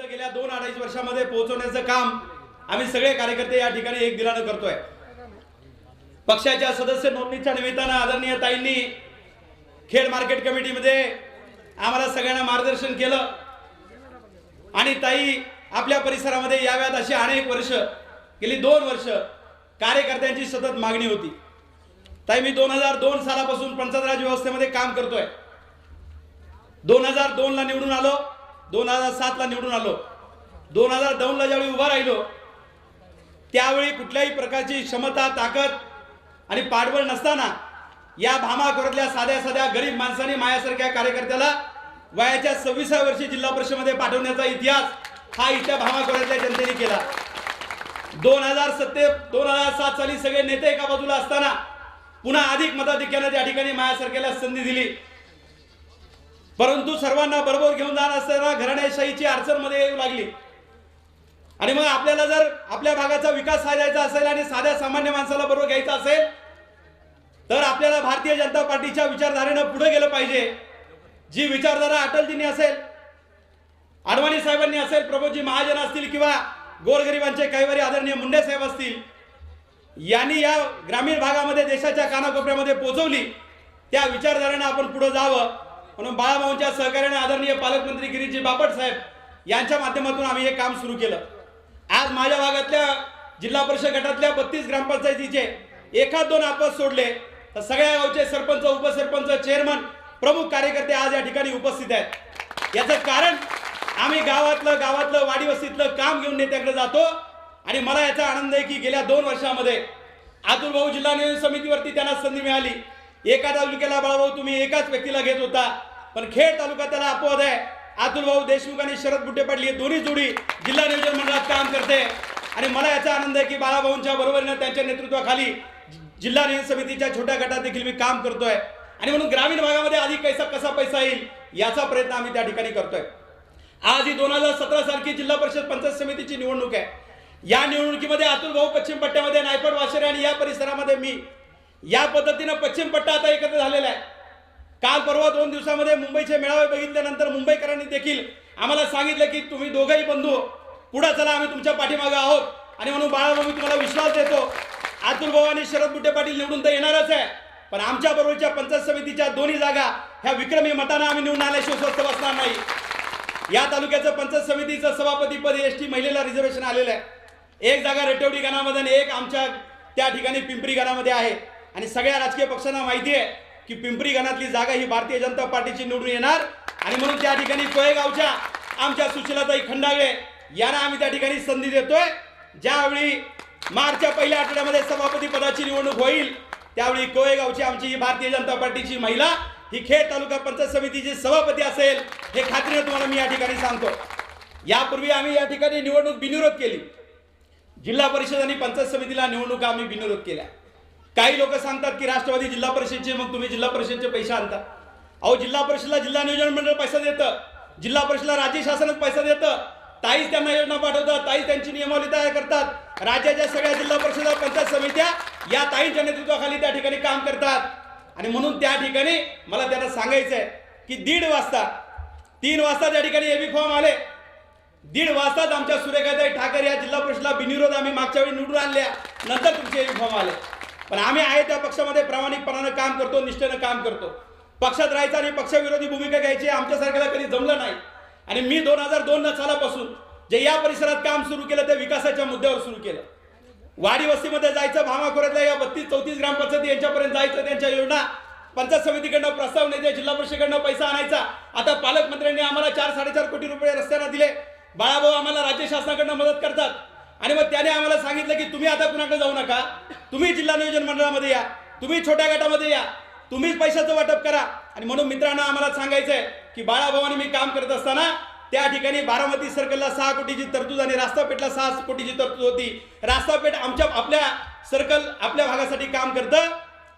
पर्यंत गेल्या दोन अडीच वर्षामध्ये पोहोचवण्याचं काम आम्ही सगळे कार्यकर्ते या ठिकाणी एक दिलानं करतोय. पक्षाच्या सदस्य नोंदणीच्या निमित्तानं आदरणीय ताईंनी खेड मार्केट कमिटीमध्ये आम्हाला सगळ्यांना मार्गदर्शन केलं. आणि ताई आपल्या परिसरामध्ये याव्यात अशी अनेक वर्ष गेली दोन वर्ष कार्यकर्त्यांची सतत मागणी होती. ताई मी दोन हजार दोन सालापासून पंचायत राज व्यवस्थेमध्ये काम करतोय. दोन हजार दोन ला निवडून आलो. दोन हजार सातला निवडून आलो. दोन हजार दोनला ज्यावेळी उभा राहिलो त्यावेळी कुठल्याही प्रकारची क्षमता ताकद आणि पाठबळ नसताना या भामाखोऱ्यातल्या साध्या साध्या गरीब माणसाने मायासारख्या कार्यकर्त्याला वयाच्या सव्वीसा वर्षी जिल्हा परिषदेमध्ये पाठवण्याचा इतिहास हा इथल्या भामाखोऱ्यातल्या जनतेने केला. दोन हजार सत्ते दोन हजार सात साली सगळे नेते एका बाजूला असताना पुन्हा अधिक मताधिक्याने त्या ठिकाणी मायासारख्याला संधी दिली. परंतु सर्वांना बरोबर घेऊन जात असताना घराण्याशाहीची अडचणमध्ये येऊ लागली. आणि मग आपल्याला जर आपल्या भागाचा विकास साधायचा असेल आणि साध्या सामान्य माणसाला बरोबर घ्यायचा असेल तर आपल्याला भारतीय जनता पार्टीच्या विचारधारेनं पुढे गेलं पाहिजे. जी विचारधारा अटलजींनी असेल अडवाणी साहेबांनी असेल प्रभूजी महाजन असतील किंवा गोरगरिबांचे कैवारी आदरणीय मुंडे साहेब असतील यांनी या ग्रामीण भागामध्ये देशाच्या कानाकोपऱ्यामध्ये पोहोचवली त्या विचारधारेनं आपण पुढे जावं. म्हणून बाळाभाऊंच्या सहकार्याने आदरणीय पालकमंत्री गिरीजी बापट साहेब यांच्या माध्यमातून आम्ही हे काम सुरू केलं. आज माझ्या भागातल्या जिल्हा परिषद गटातल्या बत्तीस ग्रामपंचायतीचे एखाद दोन आपस सोडले तर सगळ्या गावचे सरपंच उपसरपंच चेअरमन प्रमुख कार्यकर्ते आज या ठिकाणी उपस्थित आहेत. याचं कारण आम्ही गावातलं गावातलं वाडीवस्तीतलं काम घेऊन नेत्याकडे जातो आणि मला याचा आनंद आहे की गेल्या दोन वर्षामध्ये अतुल भाऊ जिल्हा नियोजन समितीवरती त्यांना संधी मिळाली. एका तालुक्याला बाळाभाऊ तुम्ही एकाच व्यक्तीला घेत होता. पण खेड तालुका त्याला अपवाद आहे. अतुल भाऊ देशमुख आणि शरद बुट्टे पाटील ही दोन्ही जोडी जिल्हा नियोजन मंडळात काम करते. आणि मला याचा आनंद आहे की बाळाभाऊंच्या बरोबरीनं त्यांच्या नेतृत्वाखाली जिल्हा नियोजन समितीच्या छोट्या गटात देखील मी काम करतोय. आणि म्हणून ग्रामीण भागामध्ये अधिक पैसा कसा पैसा येईल याचा प्रयत्न आम्ही त्या ठिकाणी करतोय. आज ही दोन हजार सतरा सारखी जिल्हा परिषद पंचायत समितीची निवडणूक आहे. या निवडणुकीमध्ये अतुल भाऊ पश्चिम पट्ट्यामध्ये नायपड वाशेरे आणि या परिसरामध्ये मी या पद्धतीनं पश्चिम पट्टा आता एकत्र झालेला आहे. काल परवा दोन दिवसामध्ये मुंबईचे मेळावे बघितल्यानंतर मुंबईकरांनी देखील आम्हाला सांगितलं की तुम्ही दोघंही बंधू पुढे चला आम्ही तुमच्या पाठीमागे आहोत. आणि म्हणून बाळाभाऊ मी तुम्हाला विश्वास देतो. अतुल भाऊ आणि शरद बुट्टे पाटील निवडून तर येणारच आहे. पण आमच्या बरोबरच्या पंचायत समितीच्या दोन्ही जागा ह्या विक्रमी मतानं आम्ही निवडून आल्याशिवाय स्वस्त बसणार नाही. या तालुक्याचं पंचायत समितीचं सभापतीपद एस टी महिलेला रिझर्वेशन आलेलं आहे. एक जागा रेटवडी गणामध्ये आणि एक आमच्या त्या ठिकाणी पिंपरी गणामध्ये आहे. आणि सगळ्या राजकीय पक्षांना माहिती आहे की पिंपरी गणातली जागा ही भारतीय जनता पार्टीची निवडून येणार. आणि म्हणून त्या ठिकाणी कोळेगावच्या आमच्या सुशीलाताई खंडागळे यांना आम्ही त्या ठिकाणी संधी देतोय. ज्यावेळी मार्चच्या पहिल्या आठवड्यामध्ये सभापती पदाची निवडणूक होईल त्यावेळी कोळेगावची आमची ही भारतीय जनता पार्टीची महिला ही खेड तालुका पंचायत समितीची सभापती असेल हे खात्रीने तुम्हाला मी या ठिकाणी सांगतो. यापूर्वी आम्ही या ठिकाणी निवडणूक बिनविरोध केली. जिल्हा परिषद आणि पंचायत समितीला निवडणुका आम्ही बिनविरोध केल्या. काही लोक सांगतात की राष्ट्रवादी जिल्हा परिषदचे मग तुम्ही जिल्हा परिषदचे पैसे आणता. अहो जिल्हा परिषदला जिल्हा नियोजन मंडळ पैसा देतं. जिल्हा परिषदला राज्य शासनच पैसा देतं. ताईच त्यांना योजना पाठवतात. ताईच त्यांची नियमावली तयार करतात. राज्याच्या सगळ्या जिल्हा परिषदा पंचायत समित्या या ताईंच्या नेतृत्वाखाली त्या ठिकाणी काम करतात. आणि म्हणून त्या ठिकाणी मला त्यांना सांगायचं आहे की दीड वाजता तीन वाजता त्या ठिकाणी एबी फॉर्म आले. दीड वाजताच आमच्या सुरेखाताई ठाकरे या जिल्हा परिषदला बिनविरोध आम्ही मागच्या वेळी निवडून आणल्या. नंतर तुमचे एबी फॉर्म आले. पण आम्ही आहे त्या पक्षामध्ये प्रामाणिकपणानं काम करतो निष्ठेनं काम करतो. पक्षात राहायचं आणि पक्षविरोधी भूमिका घ्यायची आमच्यासारख्याला कधी जमलं नाही. आणि मी दोन हजार दोन सालापासून जे या परिसरात काम सुरू केलं ते विकासाच्या मुद्द्यावर सुरू केलं. वाडी वस्तीमध्ये जायचं भामाखोऱ्यातल्या या बत्तीस चौतीस ग्रामपंचायती यांच्यापर्यंत जायचं त्यांच्या योजना पंचायत समितीकडनं प्रस्ताव नेते जिल्हा परिषदेकडनं पैसा आणायचा. आता पालकमंत्र्यांनी आम्हाला चार साडेचार कोटी रुपये रस्त्यांना दिले. बाळाभाऊ आम्हाला राज्य शासनाकडनं मदत करतात. आणि मग त्याने आम्हाला सांगितलं की तुम्ही आता कुणाकडे जाऊ नका. तुम्ही जिल्हा नियोजन मंडळामध्ये या. तुम्ही छोट्या गटामध्ये या. तुम्हीच पैशाचं वाटप करा. आणि म्हणून मित्रांनो आम्हाला सांगायचं आहे की बाळाभावाने मी काम करत असताना त्या ठिकाणी बारामती सर्कलला सहा कोटीची तरतूद आणि रास्तापेठला सहा कोटीची तरतूद होती. रास्तापेठ आमच्या आपल्या सर्कल आपल्या भागासाठी काम करतं.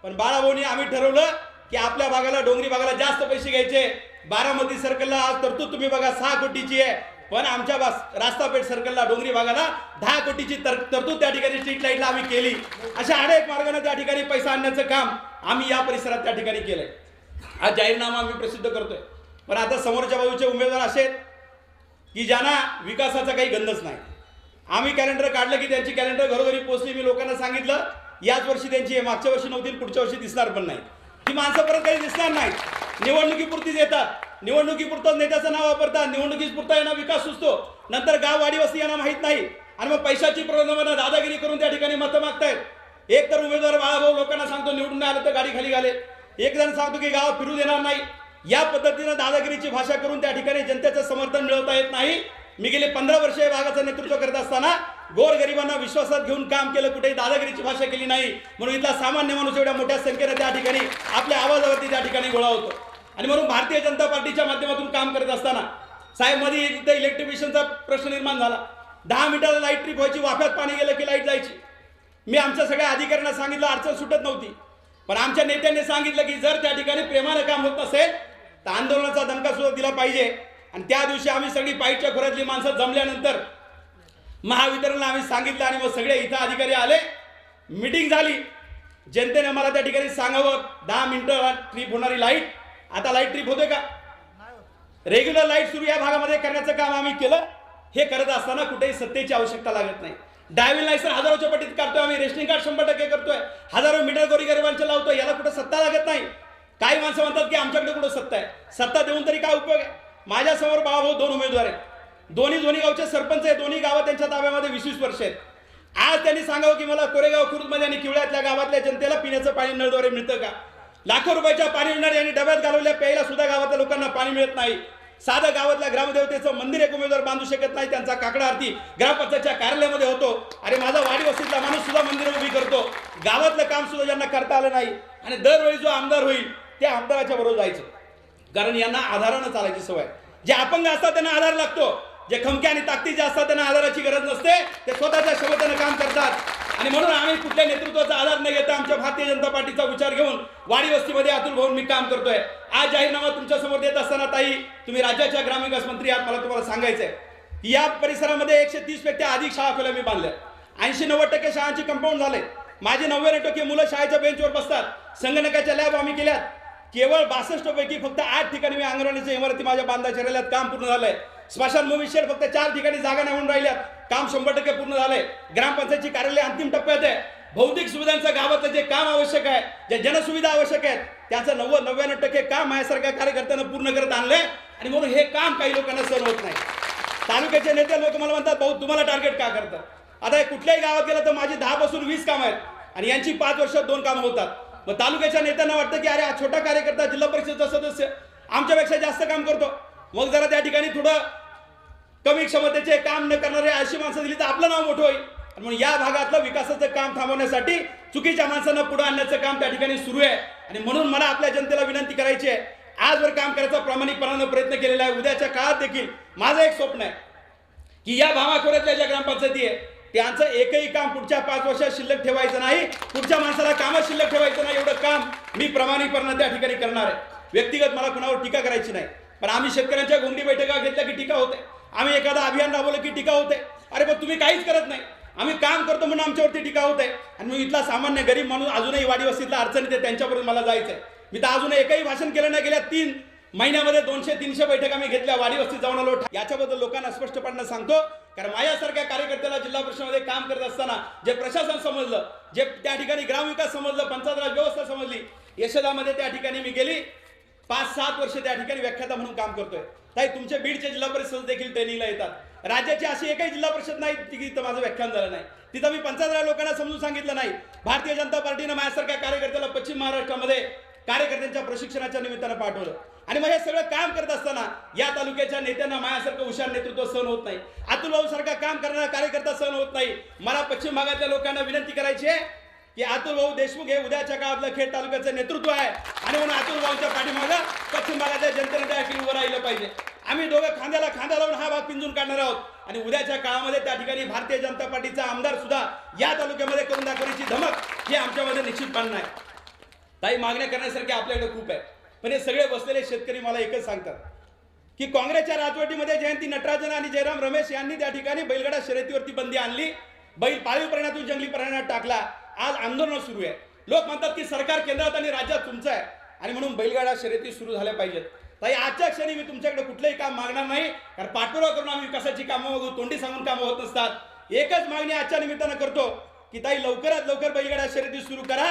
पण बाळाभाऊनी आम्ही ठरवलं की आपल्या भागाला डोंगरी भागाला जास्त पैसे घ्यायचे. बारामती सर्कलला आज तरतूद तुम्ही बघा सहा कोटीची आहे. पण आमच्या रास्तापेठ सर्कलला डोंगरी भागाला दहा कोटीची तर तरतूद त्या ठिकाणी स्ट्रीट लाईटला आम्ही केली. अशा अनेक मार्गाने त्या ठिकाणी पैसा आणण्याचं काम आम्ही या परिसरात त्या ठिकाणी केलंय. हा जाहीरनामा आम्ही प्रसिद्ध करतोय. पण आता समोरच्या बाजूचे उमेदवार असे आहेत की ज्यांना विकासाचा काही गंधच नाही. आम्ही कॅलेंडर काढलं की त्यांची कॅलेंडर घरोघरी पोहोचली मी लोकांना सांगितलं याच वर्षी त्यांची मागच्या वर्षी नव्हती पुढच्या वर्षी दिसणार पण नाही. ती माणसं परत काही दिसणार नाहीत. निवडणुकीपुरतीच येतात. निवडणुकीपुरतं नेत्याचं नाव वापरतात निवडणुकीपुरता यांना विकास सुचतो. नंतर गाव वाडीवस्ती यांना माहीत नाही. आणि मग पैशाची प्रलोभनं दादागिरी करून त्या ठिकाणी मतं मागतायत. एक तर उमेदवार बाळाभाऊ लोकांना सांगतो निवडून नाही आलं तर गाडी खाली घाले एक जण सांगतो की गाव फिरू देणार नाही. या पद्धतीनं दादागिरीची भाषा करून त्या ठिकाणी जनतेचं समर्थन मिळवता येत नाही. मी गेले पंधरा वर्ष या भागाचं नेतृत्व करत असताना गोरगरिबांना विश्वासात घेऊन काम केलं कुठेही दादागिरीची भाषा केली नाही. म्हणून इथला सामान्य माणूस एवढ्या मोठ्या संख्येने त्या ठिकाणी आपल्या आवाजावरती त्या ठिकाणी गोळा होतो. आणि म्हणून भारतीय जनता पार्टीच्या माध्यमातून काम करत असताना साहेबमध्ये इथं इलेक्ट्रिफिकेशनचा प्रश्न निर्माण झाला. दहा मिनिटाला लाइट ट्रिप व्हायची वाफ्यात पाणी गेलं की लाइट जायची. मी आमच्या सगळ्या अधिकाऱ्यांना सांगितलं अडचण सुटत नव्हती. पण आमच्या नेत्यांनी सांगितलं की जर त्या ठिकाणी प्रेमानं काम होत नसेल तर आंदोलनाचा दणका सुद्धा दिला पाहिजे. आणि त्या दिवशी आम्ही सगळी पाईटच्या खोऱ्यातली माणसं जमल्यानंतर महावितरणला आम्ही सांगितलं आणि मग सगळे इथं अधिकारी आले. मिटिंग झाली. जनतेने मला त्या ठिकाणी सांगावं दहा मिनिटं ट्रिप होणारी लाइट. आता लाइट ट्रिप होते का? रेग्युलर लाइट सुरू या भागामध्ये करण्याचं काम आम्ही केलं. हे करत असताना कुठेही सत्तेची आवश्यकता लागत नाही. ड्रायव्हिंग लायसन हजारोच्या पटीत काढतोय आम्ही. रेशनिंग कार्ड शंभर टक्के करतोय. हजारो मीटर गोरी गरिबांचे लावतोय. याला कुठं सत्ता लागत नाही. काही माणसं म्हणतात की आमच्याकडे कुठं सत्ता आहे? सत्ता देऊन तरी काय उपयोग आहे? माझ्यासमोर बाळाभाऊ दोन उमेदवार आहेत. दोन्ही दोन्ही गावचे सरपंच आहे दोन्ही गावात त्यांच्या ताब्यामध्ये वीस वीस वर्ष आहेत. आज त्यांनी सांगावं की मला कोरेगाव खुर्दमध्ये आणि किवळ्यातल्या गावातल्या जनतेला पिण्याचं पाणी नळद्वारे मिळतं का? लाखो रुपयाच्या पाणी मिळणार यांनी डब्यात घालवल्या प्यायला सुद्धा गावातल्या लोकांना पाणी मिळत नाही. साधं गावातल्या ग्रामदेवतेचं मंदिर एक उमेदवार बांधू शकत नाही त्यांचा काकडा आरती ग्रामपंचायतच्या कार्यालयामध्ये होतो. अरे माझा वाडी वस्तीतला माणूस सुद्धा मंदिर उभी करतो. गावातलं काम सुद्धा ज्यांना करता आलं नाही आणि दरवेळी जो आमदार होईल त्या आमदाराच्या बरोबर जायचं. कारण यांना आधारानं चालायची सवय जे अपंग असतात त्यांना आधार लागतो. जे खमक्या आणि ताकदीचे असतात त्यांना आधाराची गरज नसते. ते स्वतःच्या क्षमतेनं काम करतात. आणि म्हणून आम्ही कुठल्या नेतृत्वाचा आधार न घेता आमच्या भारतीय जनता पार्टीचा विचार घेऊन वाडी वस्तीमध्ये अतुल भाऊन मी काम करतोय. आज जाहीरनामा तुमच्यासमोर देत असताना ताई तुम्ही राज्याच्या ग्रामविकास मंत्री आहात मला तुम्हाला सांगायचंय. की या परिसरामध्ये एकशे तीसपेक्षा अधिक शाळा खोल्या मी बांधल्या ऐंशी नव्वद टक्के शाळांची कंपाऊंड झाले माझे नव्याण्णव टक्के मुलं शाळेच्या बेंचवर बसतात. संगणकाच्या लॅब आम्ही केल्यात. केवळ बासष्ट पैकी फक्त आठ ठिकाणी मी अंगणवाडीच्या इमारती माझ्या बांधाच्या राहिल्यात काम पूर्ण झालंय. स्मशानभूमी शेड फक्त चार ठिकाणी जागा नाही म्हणून राहिल्यात. काम शंभर टक्के पूर्ण झालंय. ग्रामपंचायतची कार्यालय अंतिम टप्प्यात आहे. भौतिक सुविधांचं गावातलं जे काम आवश्यक आहे जे जनसुविधा आवश्यक आहेत त्याचं नव्वद नव्याण्णव टक्के काम माझ्यासारख्या कार्यकर्त्यांना पूर्ण करत आणलंय. आणि म्हणून हे काम काही लोकांना सहन होत नाही. तालुक्याचे नेते लोक मला म्हणतात भाऊ तुम्हाला टार्गेट का करतात आता हे कुठल्याही गावात गेलं तर माझी दहा पासून वीस कामं आहेत. आणि यांची पाच वर्षात दोन कामं होतात. मग तालुक्याच्या नेत्यांना वाटतं की अरे हा छोटा कार्यकर्ता जिल्हा परिषदेचा सदस्य आमच्यापेक्षा जास्त काम करतो. मग जरा त्या ठिकाणी थोडं कमी क्षमतेचे काम न करणारे अशी माणसं दिली तर आपलं नाव मोठं होईल. म्हणून या भागातलं विकासाचं काम थांबवण्यासाठी चुकीच्या माणसांना पुढे आणण्याचं काम त्या ठिकाणी सुरू आहे. आणि म्हणून मला आपल्या जनतेला विनंती करायची आहे आजवर काम करायचा प्रामाणिकपणानं प्रयत्न केलेला आहे उद्याच्या काळात देखील माझं एक स्वप्न आहे की या भावाखोऱ्यातल्या ज्या ग्रामपंचायती आहे त्यांचं एकही काम पुढच्या पाच वर्षात शिल्लक ठेवायचं नाही पुढच्या माणसाला कामच शिल्लक ठेवायचं नाही एवढं काम मी प्रामाणिकपणानं त्या ठिकाणी करणार आहे. व्यक्तिगत मला कुणावर टीका करायची नाही. पण आम्ही शेतकऱ्यांच्या गोंडी बैठका घेतल्या की टीका होते. आम्ही एखादं अभियान राबवलं की टीका होते. अरे पण तुम्ही काहीच करत नाही. आम्ही काम करतो म्हणून आमच्यावरती टीका होते. आणि मग इथला सामान्य गरीब माणूस अजूनही वाडीवस्तीतला अडचण येते त्यांच्यापर्यंत मला जायचं आहे मी तर अजून एकही भाषण केलं नाही गेल्या तीन महिन्यामध्ये दोनशे तीनशे बैठका मी घेतल्या वाडीवस्तीत जाऊन आलो. याच्याबद्दल लोकांना स्पष्टपणे सांगतो. कारण माझ्यासारख्या कार्यकर्त्याला जिल्हा परिषदेमध्ये काम करत असताना जे प्रशासन समजलं जे त्या ठिकाणी ग्रामविकास समजलं पंचायत राज व्यवस्था समजली यशदामध्ये त्या ठिकाणी मी गेली. पाच सात वर्ष त्या ठिकाणी व्याख्याता म्हणून काम करतोय. ताई तुमच्या बीडचे जिल्हा परिषद देखील ट्रेनिंगला येतात. राज्याची अशी एकही जिल्हा परिषद नाही तिथं माझं व्याख्यान झालं नाही. तिथं मी पंचायत लोकांना समजून सांगितलं नाही. भारतीय जनता पार्टीनं माझ्यासारख्या कार्यकर्त्याला पश्चिम महाराष्ट्रामध्ये कार्यकर्त्यांच्या प्रशिक्षणाच्या निमित्तानं पाठवलं. आणि मग हे सगळं काम करत असताना या तालुक्याच्या नेत्यांना माझ्यासारखं हुशार नेतृत्व सहन होत नाही. अतुल भाऊ सारखा काम करणारा कार्यकर्ता सहन होत नाही. मला पश्चिम भागातल्या लोकांना विनंती करायची आहे की अतुल भाऊ देशमुख हे उद्याच्या काळातलं खेड तालुक्याचं नेतृत्व आहे. आणि म्हणून अतुल भाऊच्या पाठीमागं पश्चिम भागातल्या जनतेने त्या ठिकाणी उभं राहिलं पाहिजे. आम्ही दोघं खांद्याला खांदा लावून हा भाग पिंजून काढणार आहोत. आणि उद्याच्या काळामध्ये त्या ठिकाणी भारतीय जनता पार्टीचा आमदार सुद्धा या तालुक्यामध्ये करून दाखवण्याची धमक ही आमच्यामध्ये निश्चितपणे आहे. काही मागण्या करण्यासारखे आपल्याकडे खूप आहे पण हे सगळे बसलेले शेतकरी मला एकच सांगतात की काँग्रेसच्या राजवटीमध्ये जयंती नटराजन आणि जयराम रमेश यांनी त्या ठिकाणी बैलगडा शर्यतीवरती बंदी आणली. बैल पाळीव प्राण्यातून जंगली प्राण्यात टाकला. आज आंदोलन सुरू आहे. लोक म्हणतात की सरकार केंद्रात आणि राज्यात तुमचं आहे. आणि म्हणून बैलगाडा शर्यती सुरू झाल्या पाहिजेत. ताई आजच्या क्षणी मी तुमच्याकडे कुठलंही काम मागणार नाही. कारण पाठपुरावा करून आम्ही विकासाची कामं मागू तोंडी सांगून कामं होत नसतात. एकच मागणी आजच्या निमित्तानं करतो की ताई लवकरात लवकर बैलगाड्या शर्यती सुरू करा.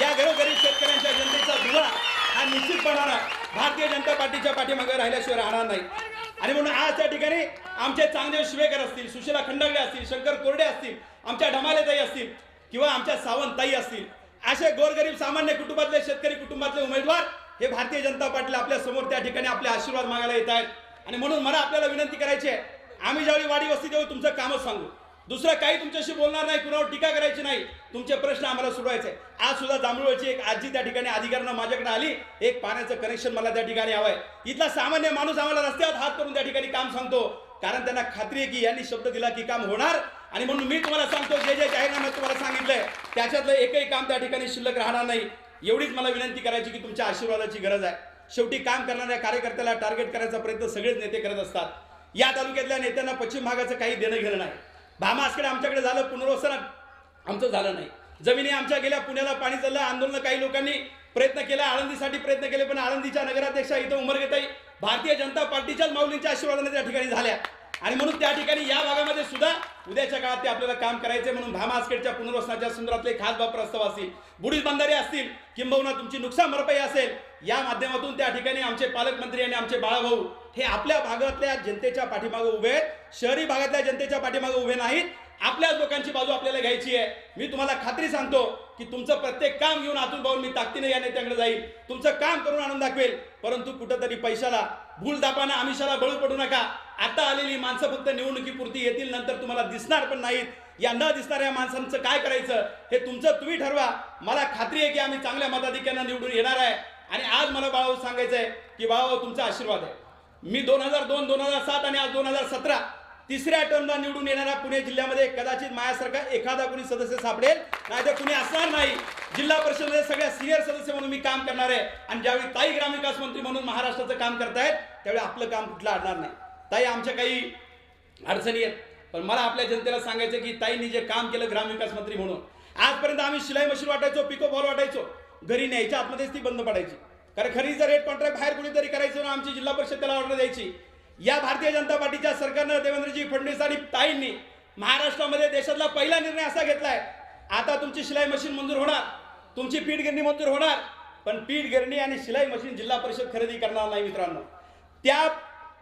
या घरोघरी शेतकऱ्यांच्या जनतेचा धुळा हा निश्चितपणानं भारतीय जनता पार्टीच्या पाठीमागे राहिल्याशिवाय राहणार नाही. आणि म्हणून आज त्या ठिकाणी आमचे चांगदेव शिवेकर असतील सुशीला खंडागडे असतील शंकर कोरडे असतील आमच्या ढमालेताई असतील किंवा आमच्या सावंतताई असतील असे गोरगरीब सामान्य कुटुंबातले शेतकरी कुटुंबातले उमेदवार हे भारतीय जनता पार्टी आपल्यासमोर त्या ठिकाणी आपले आशीर्वाद मागायला येत आहेत. आणि म्हणून मला आपल्याला विनंती करायची आहे आम्ही ज्यावेळी वाडी वस्ती देऊ तुमचं कामच सांगू. दुसरं काही तुमच्याशी बोलणार नाही कुणावर टीका करायची नाही तुमचे प्रश्न आम्हाला सोडवायचे आज सुद्धा जांभूळची एक आजी त्या ठिकाणी अधिकाऱ्यांना माझ्याकडे आली एक पाण्याचं कनेक्शन मला त्या ठिकाणी हवंय इथला सामान्य माणूस आम्हाला रस्त्यावर हात करून त्या ठिकाणी काम सांगतो. कारण त्यांना खात्री आहे की यांनी शब्द दिला की काम होणार आणि म्हणून मी तुम्हाला सांगतो जे जे जाहीरनाम्यात तुम्हाला सांगितलंय त्याच्यातलं एकही काम त्या ठिकाणी शिल्लक राहणार नाही. एवढीच मला विनंती करायची की तुमच्या आशीर्वादाची गरज आहे. शेवटी काम करणाऱ्या कार्यकर्त्याला टार्गेट करायचा प्रयत्न सगळेच नेते करत असतात. या तालुक्यातल्या नेत्यांना पश्चिम भागाचं काही देणं घेणं नाही. भामासकडे आमच्याकडे झालं पुनर्वसन. आमचं झालं नाही. जमिनी आमच्या गेल्या पुण्याला पाणी चाललं आंदोलन काही लोकांनी प्रयत्न केला आळंदीसाठी प्रयत्न केले पण आळंदीच्या नगराध्यक्षा इथं उमरगेताई भारतीय जनता पार्टीच्याच माऊलींच्या आशीर्वादाने त्या ठिकाणी झाल्या. आणि म्हणून त्या ठिकाणी या भागामध्ये सुद्धा उद्याच्या काळात ते आपल्याला काम करायचे म्हणून भामासखेडच्या पुनर्वसनाच्या संदर्भातले खास बाब प्रस्ताव असतील. बुडीत बंधारे असतील किंबहुना तुमची नुकसान भरपाई असेल या माध्यमातून त्या ठिकाणी आमचे पालकमंत्री आणि आमचे बाळाभाऊ हे आपल्या भागातल्या जनतेच्या पाठीमागे उभे आहेत. शहरी भागातल्या जनतेच्या पाठीमागे उभे नाहीत. आपल्याच लोकांची बाजू आपल्याला घ्यायची आहे. मी तुम्हाला खात्री सांगतो की तुमचं प्रत्येक काम घेऊन आतून पाहून मी ताकदीने या नेत्याकडे जाईल तुमचं काम करून आणून दाखवेल. परंतु कुठंतरी पैशाला भूल दापाना आमिषाला बळू पडू नका. आता आलेली माणसं फक्त निवडणुकीपुरती येतील नंतर तुम्हाला दिसणार पण नाहीत. या न दिसणाऱ्या माणसांचं काय करायचं हे तुमचं तुम्ही ठरवा. मला खात्री आहे की आम्ही चांगल्या मताधिक्यांना निवडून येणार आहे. आणि आज मला बाळाभाऊ सांगायचं आहे की बाळाभाऊ तुमचा आशीर्वाद आहे. मी दोन हजार दोन दोन हजार सात आणि आज दोन हजार सतरा तिसऱ्या टर्मला निवडून येणाऱ्या पुणे जिल्ह्यामध्ये कदाचित माझ्यासारखा एखादा कुणी सदस्य सापडेल. नाही तर कुणी असणार नाही. जिल्हा परिषदेमध्ये सगळ्या सिनियर सदस्य म्हणून मी काम करणार आहे. आणि ज्यावेळी ताई ग्रामविकास मंत्री म्हणून महाराष्ट्राचं काम करतायत त्यावेळी आपलं काम कुठलं अडणार नाही. ताई आमच्या काही अडचणी आहेत. पण मला आपल्या जनतेला सांगायचं की ताईंनी जे काम केलं ग्रामविकास मंत्री म्हणून आजपर्यंत आम्ही शिलाई मशीन वाटायचो पिको बॉल वाटायचो. घरी न्यायच्या आतमध्येच ती बंद पडायची. कारण खरीचा रेट कॉन्ट्रॅक्ट बाहेर कुणीतरी करायचं ना आमची जिल्हा परिषद त्याला ऑर्डर द्यायची. या भारतीय जनता पार्टीच्या सरकारनं देवेंद्रजी फडणवीस आणि ताईंनी महाराष्ट्रामध्ये देशातला पहिला निर्णय असा घेतलाय आता तुमची शिलाई मशीन मंजूर होणार तुमची पीठ गिरणी मंजूर होणार पण पीठ गिरणी आणि शिलाई मशीन जिल्हा परिषद खरेदी करणार नाही मित्रांनो. त्या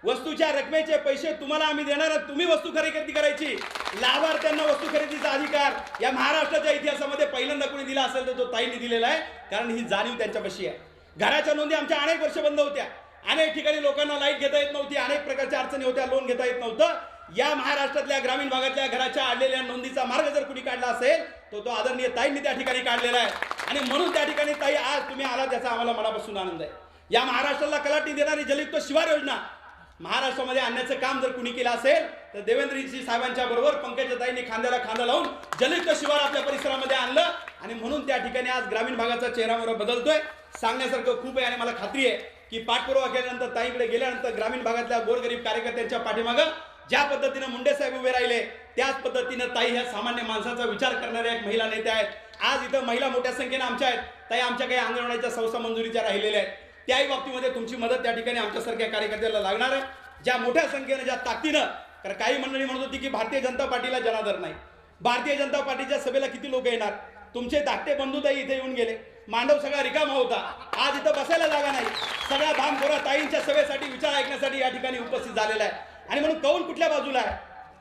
वस्तूच्या रकमेचे पैसे तुम्हाला आम्ही देणार तुम्ही वस्तू खरेदी करायची. लाभार्थ्यांना वस्तू खरेदीचा अधिकार या महाराष्ट्राच्या इतिहासामध्ये पहिल्यांदा कोणी दिला असेल तर तो ताईंनी दिलेला आहे कारण ही जाणीव त्यांच्यापाशी आहे. घराच्या नोंदी आमच्या अनेक वर्ष बंद होत्या. अनेक ठिकाणी लोकांना लाइट घेता येत नव्हती अनेक प्रकारच्या अडचणी होत्या लोन घेता येत नव्हतं. या महाराष्ट्रातल्या ग्रामीण भागातल्या घराच्या आलेल्या नोंदीचा मार्ग जर कुणी काढला असेल तो तो आदरणीय ताईंनी त्या ठिकाणी काढलेला आहे. आणि म्हणून त्या ठिकाणी ताई आज तुम्ही आला त्याचा आम्हाला मनापासून आनंद आहे. या महाराष्ट्राला कलाटी देणारी जलयुक्त शिवार योजना महाराष्ट्रामध्ये आणण्याचं काम जर कुणी केलं असेल तर देवेंद्रजी साहेबांच्या बरोबर पंकजाताईंनी खांद्याला खांदा लावून जलयुक्त शिवार आपल्या परिसरामध्ये आणलं. आणि म्हणून त्या ठिकाणी आज ग्रामीण भागाचा चेहरा मोहरा बदलतोय. सांगण्यासारखं खूप आहे आणि मला खात्री आहे की पाठपुरावा केल्यानंतर ताईकडे गेल्यानंतर ग्रामीण भागातल्या गोरगरीब कार्यकर्त्यांच्या पाठीमागं ज्या पद्धतीनं मुंडे साहेब उभे राहिले त्याच पद्धतीनं ताई ह्या सामान्य माणसाचा विचार करणाऱ्या एक महिला नेत्या आहेत. आज इथं महिला मोठ्या संख्येनं आमच्या आहेत. ताई आमच्या काही अंगणवाडीच्या संस्था मंजुरीच्या राहिलेल्या आहेत. त्याही बाबतीमध्ये तुमची मदत त्या ठिकाणी आमच्यासारख्या कार्यकर्त्याला लागणार आहे. ज्या मोठ्या संख्येनं ज्या ताकदीनं कारण काही मंडळी म्हणत होती की भारतीय जनता पार्टीला जनादर नाही. भारतीय जनता पार्टीच्या सभेला किती लोक येणार? तुमचे धाकटे बंधुताई इथे येऊन गेले. मांडव सगळा रिकामा होता. आज इथं बसायला जागा नाही. सगळ्या भामखोरा ताईंच्या सभेसाठी विचार ऐकण्यासाठी या ठिकाणी उपस्थित झालेला आहे. आणि म्हणून कौल कुठल्या बाजूला आहे?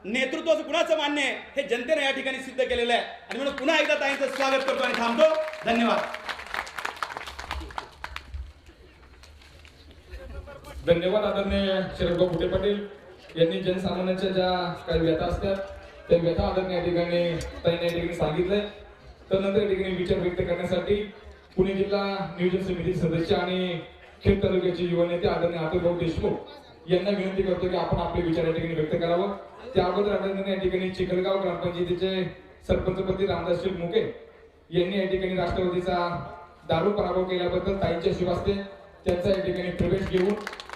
नेतृत्वाचं कुणाचं मान्य आहे? हे जनतेने या ठिकाणी सिद्ध केलेलं आहे. आणि म्हणून पुन्हा एकदा ताईंचं स्वागत करतो आणि थांबतो. धन्यवाद. धन्यवाद आदरणीय शरदभाऊ फुटे पाटील यांनी जनसामान्यांच्या ज्या काही व्यथा असतात त्या व्यथा आदरणीय या ठिकाणी ताईने या ठिकाणी सांगितलंय. तदनंतर या ठिकाणी विचार व्यक्त करण्यासाठी पुणे जिल्हा नियोजन समिती सदस्य आणि खेड तालुक्याचे युवा नेते आदरणीय आतुरभाऊ देशमुख यांना विनंती करतो की आपण आपले विचार या ठिकाणी व्यक्त करावं. त्या अगोदर आदरणीय या ठिकाणी चिखलगाव ग्रामपंचायतीचे सरपंचपती रामदास मुके यांनी या ठिकाणी राष्ट्रवादीचा दारू पराभव केल्याबद्दल ताईंच्या शिवास्ते त्यांचा या ठिकाणी प्रवेश घेऊन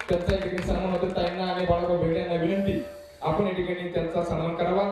त्यांचा या ठिकाणी सन्मान होतो ताईंना आणि बाळाभाऊ भेट यांना विनंती. आपण या ठिकाणी त्यांचा सन्मान करावा.